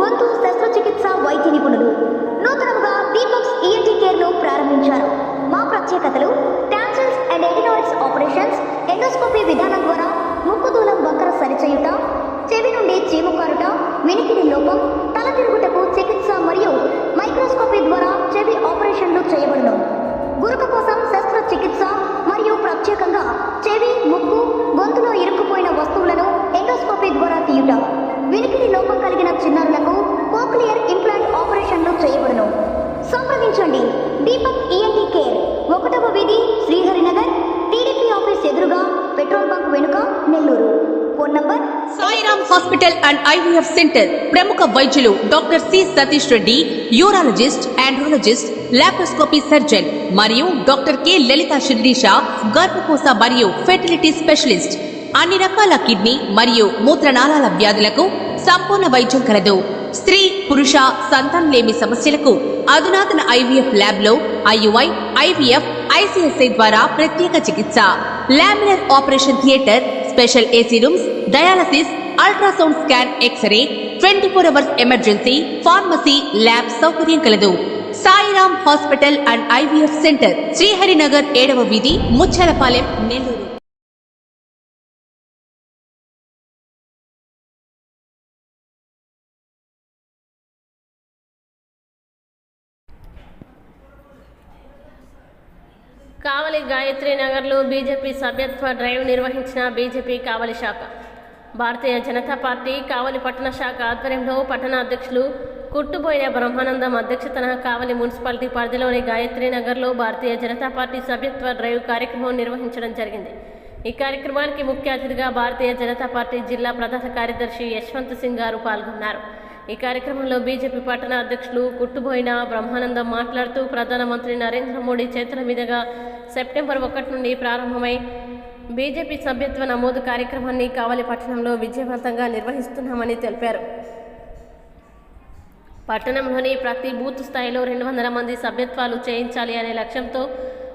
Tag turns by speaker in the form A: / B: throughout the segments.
A: గొంతు శస్త్రచికిత్స వైద్య నిపుణులు. నూతనంగా దీపక్స్ ఈఎన్టీ కేర్ను ప్రారంభించారు. మా ప్రత్యేకతలు tonsils and adenoids operations endoscopy విధానం ద్వారా ముక్కు దూలం వంకర సరిచేయుట చెవి నుండి చీము కారుట వినికిడి లోపం తల తిరుగుటకు చికిత్స మరియు మైక్రోస్కోపీ ద్వారా చెవి ఆపరేషన్లు చేయబడును. గురుక కోసం శస్త్రచికిత్స మరియు ప్రత్యేకంగా చెవి ముక్కు వినికిడి లోపం కలిగిన చిన్నారులకు కోక్లియర్ ఇంప్లాంట్ ఆపరేషన్లు చేయబడును. సంప్రదించండి. దీపక్ ఈఎన్టీ కేర్ ఒకటవ వీధి శ్రీహరినగర్ టీడీపీ ఆఫీస్ ఎదురుగా పెట్రోల్ బంక్ వెనుక Nellore. Phone number
B: Sairam hospital and IVF centre. ప్రముఖ వైద్యులు doctor C Satish Reddy urologist andrologist laparoscopy surgeon మరియు డాక్టర్ కె లలిత షిర్డీషా గర్భకోశ మరియు ఫెర్టిలిటీ స్పెషలిస్ట్. అన్ని రకాల కిడ్నీ మరియు మూత్రనాళాల వ్యాధులకు సంపూర్ణ వైద్యం కలదు. స్త్రీ పురుష సంతానం లేమి సమస్యలకు అధునాతన ఐవీఎఫ్ ల్యాబ్లో ఐయుఐ ఐవీఎఫ్ ఐసిఎస్ఐ ద్వారా ప్రత్యేక చికిత్స. Laminar operation theatre special AC rooms dialysis ultrasound scan X ray twenty four hours emergency pharmacy lab సౌకర్యం కలదు. Sairam hospital and IVF centre Sriharinagar ఏడవ వీధి ముచ్చలపాలెం నెల్లూరు.
C: కావలి గాయత్రి నగర్లో బీజేపీ సభ్యత్వ డ్రైవ్ నిర్వహించిన బీజేపీ కావలి శాఖ. భారతీయ జనతా పార్టీ కావలి పట్టణ శాఖ ఆధ్వర్యంలో పట్టణ అధ్యక్షులు కుట్టుబోయిన బ్రహ్మానందం అధ్యక్షతన కావలి మున్సిపాలిటీ పరిధిలోని గాయత్రి నగర్లో భారతీయ జనతా పార్టీ సభ్యత్వ డ్రైవ్ కార్యక్రమం నిర్వహించడం జరిగింది. ఈ కార్యక్రమానికి ముఖ్య అతిథిగా భారతీయ జనతా పార్టీ జిల్లా ప్రధాన కార్యదర్శి యశ్వంత్ సింగ్ గారు పాల్గొన్నారు. ఈ కార్యక్రమంలో బీజేపీ పట్టణ అధ్యక్షులు కుట్టుబోయిన బ్రహ్మానందం మాట్లాడుతూ ప్రధానమంత్రి నరేంద్ర మోడీ చేతుల మీదుగా సెప్టెంబర్ ఒకటి నుండి ప్రారంభమై బీజేపీ సభ్యత్వ నమోదు కార్యక్రమాన్ని కావలి పట్టణంలో విజయవంతంగా నిర్వహిస్తున్నామని తెలిపారు. పట్టణంలోని ప్రతి బూత్ స్థాయిలో రెండు వందల మంది సభ్యత్వాలు చేయించాలి అనే లక్ష్యంతో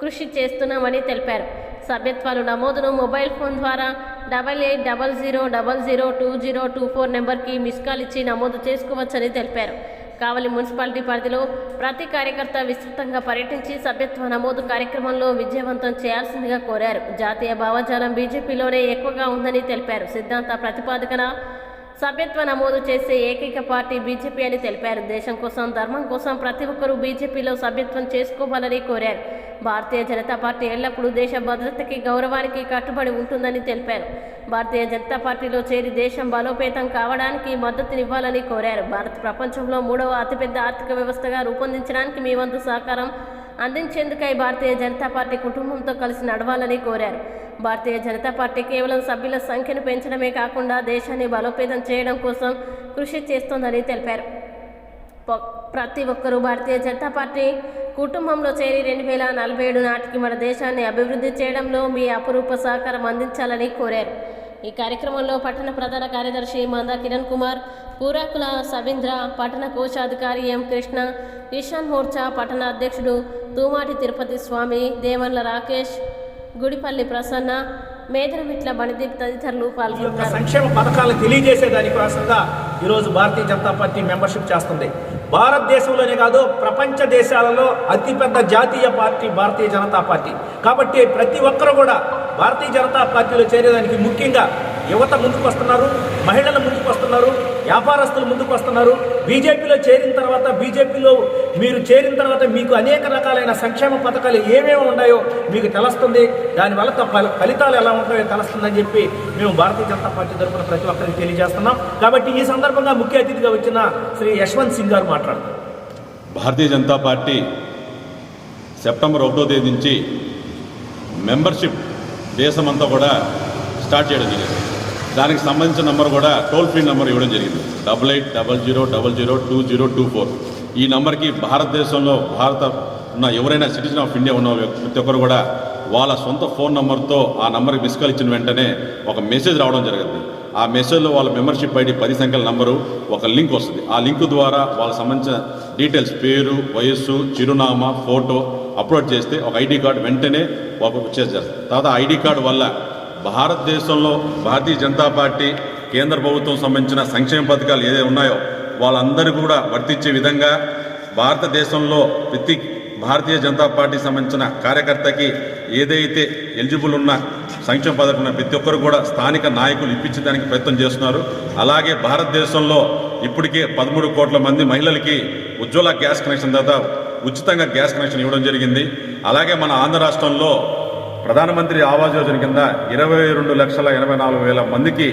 C: కృషి చేస్తున్నామని తెలిపారు. సభ్యత్వాలు నమోదును మొబైల్ ఫోన్ ద్వారా double eight double zero double zero two zero two four నెంబర్కి మిస్ కాల్ ఇచ్చి నమోదు చేసుకోవచ్చని తెలిపారు. కావలి మున్సిపాలిటీ పరిధిలో ప్రతి కార్యకర్త విస్తృతంగా పర్యటించి సభ్యత్వ నమోదు కార్యక్రమంలో విజయవంతం చేయాల్సిందిగా కోరారు. జాతీయ భావజాలం బీజేపీలోనే ఎక్కువగా ఉందని తెలిపారు. సిద్ధాంత ప్రతిపాదకన సభ్యత్వ నమోదు చేసే ఏకైక పార్టీ బీజేపీ అని తెలిపారు. దేశం కోసం ధర్మం కోసం ప్రతి ఒక్కరూ బీజేపీలో సభ్యత్వం చేసుకోవాలని కోరారు. భారతీయ జనతా పార్టీ ఎల్లప్పుడూ దేశ భద్రతకి గౌరవానికి కట్టుబడి ఉంటుందని తెలిపారు. భారతీయ జనతా పార్టీలో చేరి దేశం బలోపేతం కావడానికి మద్దతునివ్వాలని కోరారు. భారత్ ప్రపంచంలో మూడవ అతిపెద్ద ఆర్థిక వ్యవస్థగా రూపొందించడానికి మీ వంతు సహకారం అందించేందుకై భారతీయ జనతా పార్టీ కుటుంబంతో కలిసి నడవాలని కోరారు. భారతీయ జనతా పార్టీ కేవలం సభ్యుల సంఖ్యను పెంచడమే కాకుండా దేశాన్ని బలోపేతం చేయడం కోసం కృషి చేస్తోందని తెలిపారు. ప్రతి ఒక్కరూ భారతీయ జనతా పార్టీ కుటుంబంలో చేరి రెండు వేల నలభై ఏడు నాటికి మన దేశాన్ని అభివృద్ధి చేయడంలో మీ అపురూప సహకారం అందించాలని కోరారు. ఈ కార్యక్రమంలో పట్టణ ప్రధాన కార్యదర్శి మంద కిరణ్ కుమార్ పూరాకుల సవీంద్ర పట్టణ కోశాధికారి ఎం కృష్ణ కిషాన్ మోర్చా పట్టణ అధ్యక్షుడు తూమాటి తిరుపతి స్వామి దేవన్ల రాకేష్ గుడిపల్లి ప్రసన్న మేదరమిట్ల బణిదీప్ తదితరులు
D: యొక్క
C: పాల్గొన్నారు
D: సంక్షేమ పథకాలు తెలియజేసే దానికోసంగా ఈరోజు భారతీయ జనతా పార్టీ మెంబర్షిప్ చేస్తుంది. భారతదేశంలోనే కాదు ప్రపంచ దేశాలలో అతిపెద్ద జాతీయ పార్టీ భారతీయ జనతా పార్టీ. కాబట్టి ప్రతి ఒక్కరు కూడా భారతీయ జనతా పార్టీలో చేరేదానికి ముఖ్యంగా యువత ముందుకు వస్తున్నారు మహిళలు ముందుకు వస్తున్నారు వ్యాపారస్తులు ముందుకు వస్తున్నారు. బీజేపీలో చేరిన తర్వాత బీజేపీలో మీరు చేరిన తర్వాత మీకు అనేక రకాలైన సంక్షేమ పథకాలు ఏమేమి ఉన్నాయో మీకు తెలుస్తుంది. దానివల్ల ఫలితాలు ఎలా ఉంటాయో తెలుస్తుందని చెప్పి మేము భారతీయ జనతా పార్టీ తరఫున ప్రతి ఒక్కరికి తెలియజేస్తున్నాం. కాబట్టి ఈ సందర్భంగా ముఖ్య అతిథిగా వచ్చిన శ్రీ యశ్వంత్ సింగ్ గారు మాట్లాడుతారు.
E: భారతీయ జనతా పార్టీ సెప్టెంబర్ ఒకటో తేదీ నుంచి మెంబర్షిప్ దేశమంతా కూడా స్టార్ట్ చేయడం జరిగింది. దానికి సంబంధించిన నెంబర్ కూడా టోల్ ఫ్రీ నెంబర్ ఇవ్వడం జరిగింది. Double eight double zero double zero two zero two four. ఈ నెంబర్కి భారతదేశంలో భారత ఉన్న ఎవరైనా సిటిజన్ ఆఫ్ ఇండియా ఉన్న ప్రతి ఒక్కరు కూడా వాళ్ళ సొంత ఫోన్ నెంబర్తో ఆ నెంబర్కి మిస్ కాల్ ఇచ్చిన వెంటనే ఒక మెసేజ్ రావడం జరిగింది. ఆ మెసేజ్లో వాళ్ళ మెంబర్షిప్ ఐడి పది సంఖ్యల నంబరు ఒక లింక్ వస్తుంది. ఆ లింక్ ద్వారా వాళ్ళకి సంబంధించిన డీటెయిల్స్ పేరు వయస్సు చిరునామా ఫోటో అప్లోడ్ చేస్తే ఒక ఐడి కార్డు వెంటనే వాళ్ళకు వచ్చేస్తారు తర్వాత ఐడి కార్డు వల్ల భారతదేశంలో భారతీయ జనతా పార్టీ కేంద్ర ప్రభుత్వం సంబంధించిన సంక్షేమ పథకాలు ఏదైతే ఉన్నాయో వాళ్ళందరూ కూడా వర్తించే విధంగా భారతదేశంలో ప్రతి భారతీయ జనతా పార్టీ సంబంధించిన కార్యకర్తకి ఏదైతే ఎలిజిబుల్ ఉన్న సంక్షేమ పథకం ఉన్న ప్రతి ఒక్కరు కూడా స్థానిక నాయకులు ఇప్పించడానికి ప్రయత్నం చేస్తున్నారు. అలాగే భారతదేశంలో ఇప్పటికే పదమూడు కోట్ల మంది మహిళలకి ఉజ్వల గ్యాస్ కనెక్షన్ తర్వాత ఉచితంగా గ్యాస్ కనెక్షన్ ఇవ్వడం జరిగింది. అలాగే మన ఆంధ్ర రాష్ట్రంలో ప్రధానమంత్రి ఆవాస్ యోజన కింద ఇరవై రెండు లక్షల ఎనభై నాలుగు వేల మందికి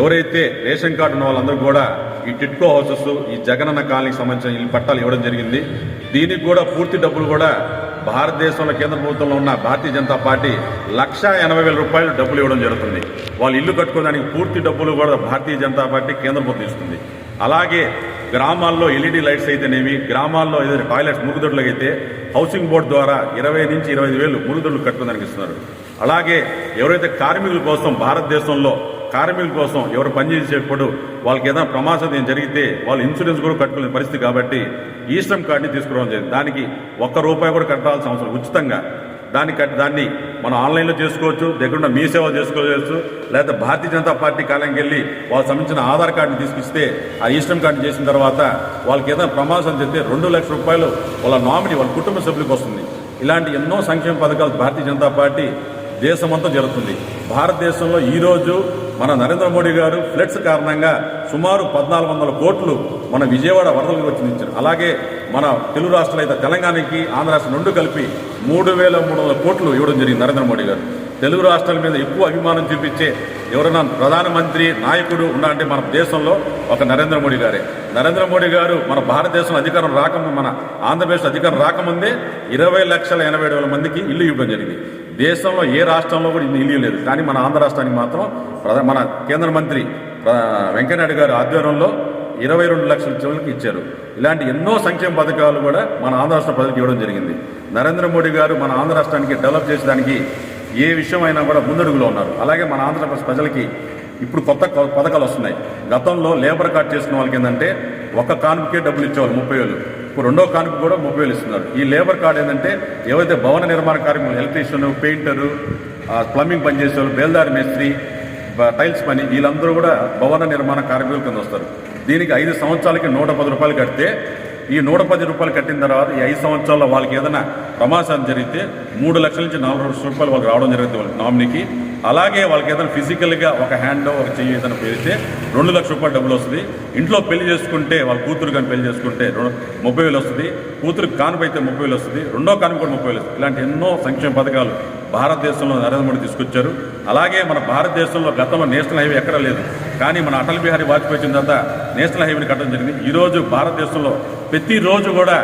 E: ఎవరైతే రేషన్ కార్డు ఉన్న వాళ్ళందరూ కూడా ఈ టిట్కో హౌసెస్ ఈ జగనన్న కాలనీకి సంబంధించిన ఈ పట్టాలు ఇవ్వడం జరిగింది. దీనికి కూడా పూర్తి డబ్బులు కూడా భారతదేశంలో కేంద్ర ప్రభుత్వంలో ఉన్న భారతీయ జనతా పార్టీ లక్ష ఎనభై వేల రూపాయలు డబ్బులు ఇవ్వడం జరుగుతుంది. వాళ్ళు ఇల్లు కట్టుకోవడానికి పూర్తి డబ్బులు కూడా భారతీయ జనతా పార్టీ కేంద్ర ప్రభుత్వం ఇస్తుంది. అలాగే గ్రామాల్లో ఎల్ఈడి లైట్స్ అయితేనేమి గ్రామాల్లో ఏదైనా టాయిలెట్స్ మురుగుదొడ్లకు అయితే హౌసింగ్ బోర్డు ద్వారా ఇరవై నుంచి ఇరవై ఐదు వేలు మురుగుదొడ్లు కట్టుకోవడానికి ఇస్తున్నారు అలాగే ఎవరైతే కార్మికుల కోసం భారతదేశంలో కార్మికుల కోసం ఎవరు పనిచేసేటప్పుడు వాళ్ళకి ఏదైనా ప్రమాదం ఏం జరిగితే వాళ్ళు ఇన్సూరెన్స్ కూడా కట్టుకునే పరిస్థితి కాబట్టి ఈ శ్రమ్ కార్డుని తీసుకురావడం జరిగింది. దానికి ఒక్క రూపాయి కూడా కట్టాల్సిన అవసరం ఉచితంగా దాన్ని దాన్ని మనం ఆన్లైన్లో చేసుకోవచ్చు దగ్గరున్న మీ సేవ చేసుకోవచ్చు లేదా భారతీయ జనతా పార్టీ కాలంకి వెళ్ళి వాళ్ళకి సంబంధించిన ఆధార్ కార్డుని తీసుకొస్తే ఆ ఈస్టమ్ కార్డు చేసిన తర్వాత వాళ్ళకి ఏదైనా ప్రమాదం చెప్తే రెండు లక్షల రూపాయలు వాళ్ళ నామినీ వాళ్ళ కుటుంబ సభ్యులకు వస్తుంది. ఇలాంటి ఎన్నో సంక్షేమ పథకాలు భారతీయ జనతా పార్టీ దేశమంతా జరుగుతుంది. భారతదేశంలో ఈరోజు మన నరేంద్ర మోడీ గారు ఫ్లడ్స్ కారణంగా సుమారు పద్నాలుగు వందల కోట్లు మన విజయవాడ వరదలకు వచ్చి అలాగే మన తెలుగు రాష్ట్రాలు అయితే తెలంగాణకి ఆంధ్ర రాష్ట్రం రెండు కలిపి మూడు వేల మూడు వందల కోట్లు ఇవ్వడం జరిగింది నరేంద్ర మోడీ గారు. తెలుగు రాష్ట్రాల మీద ఎక్కువ అభిమానం చూపించే ఎవరైనా ప్రధానమంత్రి నాయకుడు ఉన్నారంటే మన దేశంలో ఒక నరేంద్ర మోడీ గారే. నరేంద్ర మోడీ గారు మన భారతదేశం అధికారం రాకము మన ఆంధ్రప్రదేశ్ అధికారం రాకముందే ఇరవై లక్షల ఎనభై ఏడు వేల మందికి ఇల్లు ఇవ్వడం జరిగింది. దేశంలో ఏ రాష్ట్రంలో కూడా ఇన్ని ఇల్లు లేదు కానీ మన ఆంధ్ర రాష్ట్రానికి మాత్రం ప్రధా- మన కేంద్ర మంత్రి వెంకయ్యనాయుడు గారి ఆధ్వర్యంలో ఇరవై రెండు లక్షల చివరికి ఇచ్చారు. ఇలాంటి ఎన్నో సంక్షేమ పథకాలు కూడా మన ఆంధ్ర రాష్ట్ర ప్రజలకు ఇవ్వడం జరిగింది. నరేంద్ర మోడీ గారు మన ఆంధ్ర రాష్ట్రానికి డెవలప్ చేసేదానికి ఏ విషయమైనా కూడా ముందడుగులో ఉన్నారు. అలాగే మన ఆంధ్రప్రదేశ్ ప్రజలకి ఇప్పుడు కొత్త కొ- పథకాలు వస్తున్నాయి. గతంలో లేబర్ కార్డ్ చేసుకున్న వాళ్ళకి ఏంటంటే ఒక కానుకే డబ్బులు ఇచ్చేవాళ్ళు ముప్పై వేలు. ఇప్పుడు రెండో కానుక కూడా ముప్పై వేలు ఇస్తున్నారు. ఈ లేబర్ కార్డు ఏంటంటే ఏవైతే భవన నిర్మాణ కార్మికులు ఎలక్ట్రీషియన్ పెయింటరు ప్లంబింగ్ పనిచేసే వాళ్ళు బేల్దారి మేస్త్రి టైల్స్ పని వీళ్ళందరూ కూడా భవన నిర్మాణ కార్మికుల కింద వస్తారు. దీనికి ఐదు సంవత్సరాలకి నూట పది రూపాయలు కడితే ఈ నూట పది రూపాయలు కట్టిన తర్వాత ఈ ఐదు సంవత్సరాల్లో వాళ్ళకి ఏదైనా ప్రమాసం జరిగితే మూడు లక్షల నుంచి నాలుగు లక్షల రూపాయలు వాళ్ళకి రావడం జరుగుతుంది వాళ్ళ నామినీకి అలాగే వాళ్ళకి ఏదైనా ఫిజికల్గా ఒక హ్యాండ్ ఒక చెయ్యి ఏదైనా పెడితే రెండు లక్షల రూపాయలు డబ్బులు వస్తుంది. ఇంట్లో పెళ్ళి చేసుకుంటే వాళ్ళ కూతురు కానీ పెళ్ళి చేసుకుంటే ముప్పై వేలు వస్తుంది. కూతురు కానుపు అయితే ముప్పై వేలు వస్తుంది. రెండో కానుపు కూడా ముప్పై వేలు వస్తుంది. ఇలాంటి ఎన్నో సంక్షేమ పథకాలు భారతదేశంలో నరేంద్ర మోడీ తీసుకొచ్చారు. అలాగే మన భారతదేశంలో గతంలో నేషనల్ హైవే ఎక్కడా లేదు. కానీ మన అటల్ బిహారీ వాజ్పేయి వచ్చిన తర్వాత నేషనల్ హైవేని కట్టడం జరిగింది. ఈరోజు భారతదేశంలో ప్రతిరోజు కూడా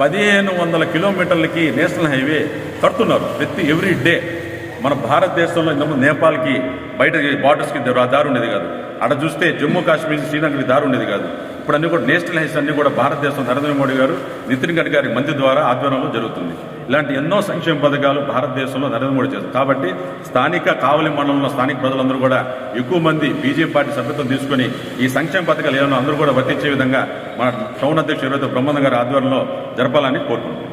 E: పదిహేను వందల కిలోమీటర్లకి నేషనల్ హైవే కడుతున్నారు ప్రతి ఎవ్రీ డే. మన భారతదేశంలో ఇంతకుముందు నేపాల్కి బయట బార్డర్స్కి దారి ఉండేది కాదు. అక్కడ చూస్తే జమ్మూ కాశ్మీర్ శ్రీలంకకి దారి ఉండేది కాదు. ఇప్పుడు అన్ని కూడా నేషనల్ హైవేస్ అన్ని కూడా భారతదేశం నరేంద్ర మోడీ గారు నితిన్ గడ్కరీ మంత్రి ద్వారా ఆధ్వర్యంలో జరుగుతుంది. ఇలాంటి ఎన్నో సంక్షేమ పథకాలు భారతదేశంలో నరేంద్ర మోడీ చేస్తారు కాబట్టి స్థానిక కావలి మండలంలో స్థానిక ప్రజలందరూ కూడా ఎక్కువ మంది బీజేపీ పార్టీ సభ్యత్వం తీసుకొని ఈ సంక్షేమ పథకాలు ఏమైనా అందరూ కూడా వర్తించే విధంగా మన టౌన్ అధ్యక్షుడు బ్రహ్మంద గారి ఆధ్వర్యంలో జరపాలని కోరుకుంటున్నాం.